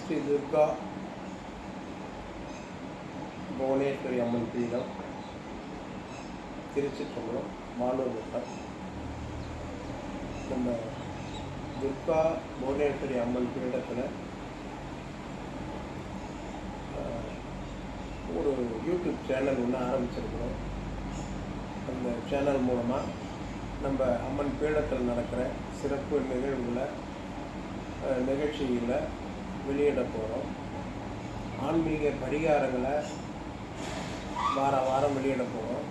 ஸ்ரீ துர்கா புவனேஸ்வரி அம்மன் பீடம் திருச்சிற்றம்பலம் மானூர் வட்டம் நம்ம துர்கா புவனேஸ்வரி அம்மன் பீடத்தில் ஒரு யூடியூப் சேனல் ஒன்று ஆரம்பிச்சிருக்கிறோம். அந்த சேனல் மூலமாக நம்ம அம்மன் பீடத்தில் நடக்கிற சிறப்பு நிகழ்வுகளை நிகழ்ச்சியில் நிகழ்ச்சிகளை வெளியிட போகிறோம் ஆன்மீக பரிகாரங்களை வார வாரம் வெளியிட போகிறோம்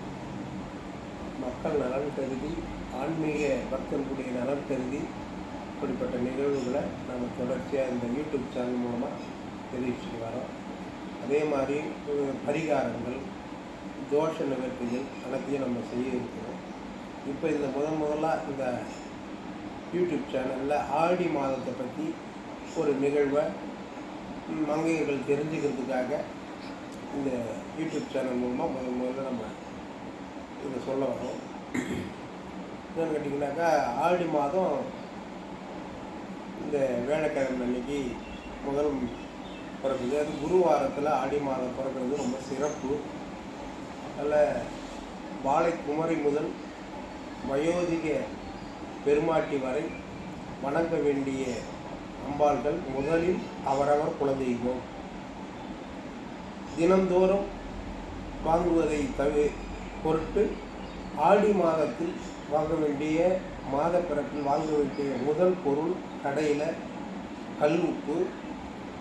மக்கள் நலன் கருதி ஆன்மீக பக்தர்களுடைய நலன் கருதி இப்படிப்பட்ட நிகழ்வுகளை நம்ம தொடர்ச்சியாக இந்த யூடியூப் சேனல் மூலமாக தெரிவிச்சுட்டு வரோம். அதே மாதிரி பரிகாரங்கள் தோஷ நிவர்த்திகள் அனைத்தையும் நம்ம செய்ய இருக்கிறோம். இப்போ இந்த முதன் முதலாக இந்த யூடியூப் சேனலில் ஆடி மாதத்தை பற்றி ஒரு நிகழ்வை மங்கையர்கள் தெரிஞ்சுக்கிறதுக்காக இந்த யூடியூப் சேனல் மூலமாக முதல் முதல்ல நம்ம இதை சொல்ல வரோம் என்னன்னு கேட்டிங்கனாக்கா ஆடி மாதம் இந்த வேலைக்கிழமை அன்னைக்கு முதல் பிறக்குது. அது குருவாரத்தில் ஆடி மாதம் பிறக்கிறது ரொம்ப சிறப்பு. அதில் பாலை குமரி முதல் வயோதிக பெருமாட்டி வரை வணங்க வேண்டிய அம்பாள்கள் முதலில் அவரவர் குலதெய்வம். தினந்தோறும் வாங்குவதை தவி பொருட்டு ஆடி மாதத்தில் வாங்க வேண்டிய மாதப்பிறப்பில் வாங்க வேண்டிய முதல் பொருள் கடையில் கல் உப்பு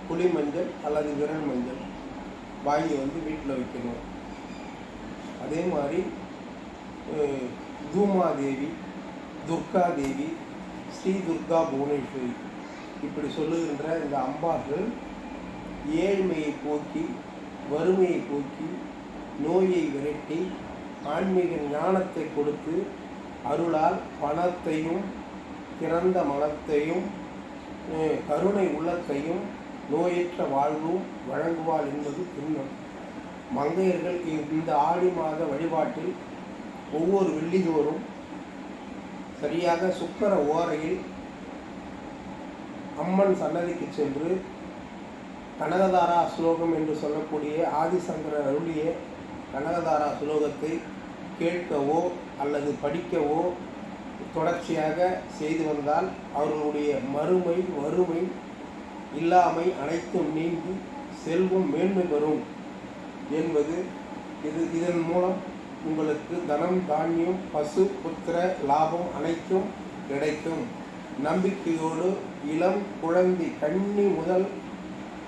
புளி மஞ்சள் அல்லது விரல் மஞ்சள் வாங்கி வந்து வீட்டில் வைக்கணும். அதே மாதிரி தூமாதேவி துர்கா தேவி ஸ்ரீ துர்கா புவனேஸ்வரி. இப்படி சொல்லுகின்ற இந்த அம்பார்கள் ஏழ்மையை போக்கி வறுமையை போக்கி நோயை விரட்டி ஆன்மீக ஞானத்தை கொடுத்து அருளால் பணத்தையும் திறந்த மனத்தையும் கருணை உள்ளத்தையும் நோயற்ற வாழ்வும் வழங்குவாள் என்பது பின்னம் மங்கையர்கள் இந்த ஆடி மாத வழிபாட்டில் ஒவ்வொரு வெள்ளிதோறும் சரியாக சுக்கர ஓரையில் அம்மன் சன்னதிக்கு சென்று கனகதாரா ஸ்லோகம் என்று சொல்லக்கூடிய ஆதிசங்கரர் அருளிய கனகதாரா ஸ்லோகத்தை கேட்கவோ அல்லது படிக்கவோ தொடர்ச்சியாக செய்து வந்தால் அவர்களுடைய மறுமை வறுமை இல்லாமை அனைத்தும் நீங்கி செல்வம் மேன்மை பெறும் என்பது இது இதன் மூலம் உங்களுக்கு தனம் தானியம் பசு புத்திர லாபம் அனைத்தும் கிடைக்கும். நம்பிக்கையோடு இளம் குழந்தை கண்ணி முதல்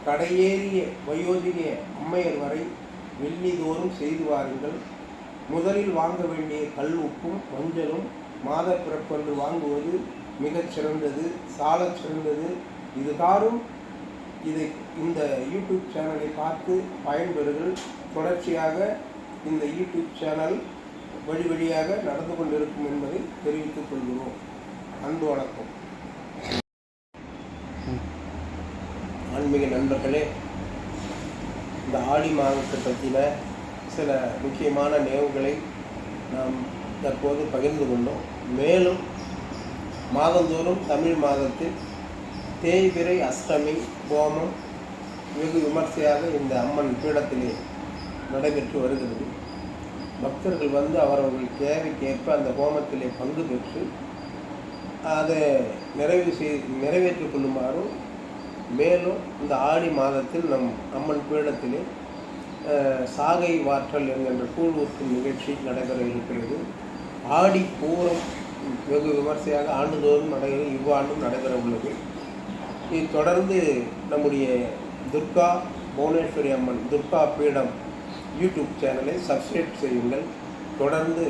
கடையேறிய வயோதிக அம்மையர் வரை வெள்ளிதோறும் செய்து வாருங்கள். முதலில் வாங்க வேண்டிய கல் உப்பும் மஞ்சளும் மாத பிறப்பன்று வாங்குவது மிகச் சிறந்தது சாலச் சிறந்தது. இது காரும் இதை இந்த யூடியூப் சேனலை பார்த்து பயன்பெறுகள் தொடர்ச்சியாக இந்த யூடியூப் சேனல் வழி வழியாக நடந்து கொண்டிருக்கும் என்பதை தெரிவித்துக் கொள்கிறோம். அன்பு வணக்கம். ஆன்மீக நண்பர்களே இந்த ஆடி மாதத்தை பற்றின சில முக்கியமான நினைவுகளை நாம் தற்போது பகிர்ந்து கொண்டோம். மேலும் மாதந்தோறும் தமிழ் மாதத்தில் தேய்பிரை அஷ்டமி ஹோமம் வெகு விமர்சையாக இந்த அம்மன் பீடத்திலே நடைபெற்று வருகிறது. பக்தர்கள் வந்து அவரவர்கள் தேவைக்கேற்ப அந்த ஹோமத்திலே பங்கு பெற்று அதை நிறைவு செய் நிறைவேற்றிக் கொள்ளுமாறும் மேலும் இந்த ஆடி மாதத்தில் நம் அம்மன் பீடத்திலே சாகை வாற்றல் என்கின்ற கூழ் ஊற்றும் நிகழ்ச்சி நடைபெற இருக்கிறது. ஆடி பூரம் வெகு விமர்சையாக ஆண்டுதோறும் நடைபெறும் இவ்வாண்டும் நடைபெற உள்ளது. இதை தொடர்ந்து நம்முடைய துர்கா புவனேஸ்வரி அம்மன் துர்கா பீடம் யூடியூப் சேனலை சப்ஸ்கிரைப் செய்யுங்கள். தொடர்ந்து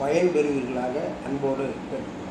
பயன்பெறுவீர்களாக அன்போடு கேட்டுக்கொள்கிறேன்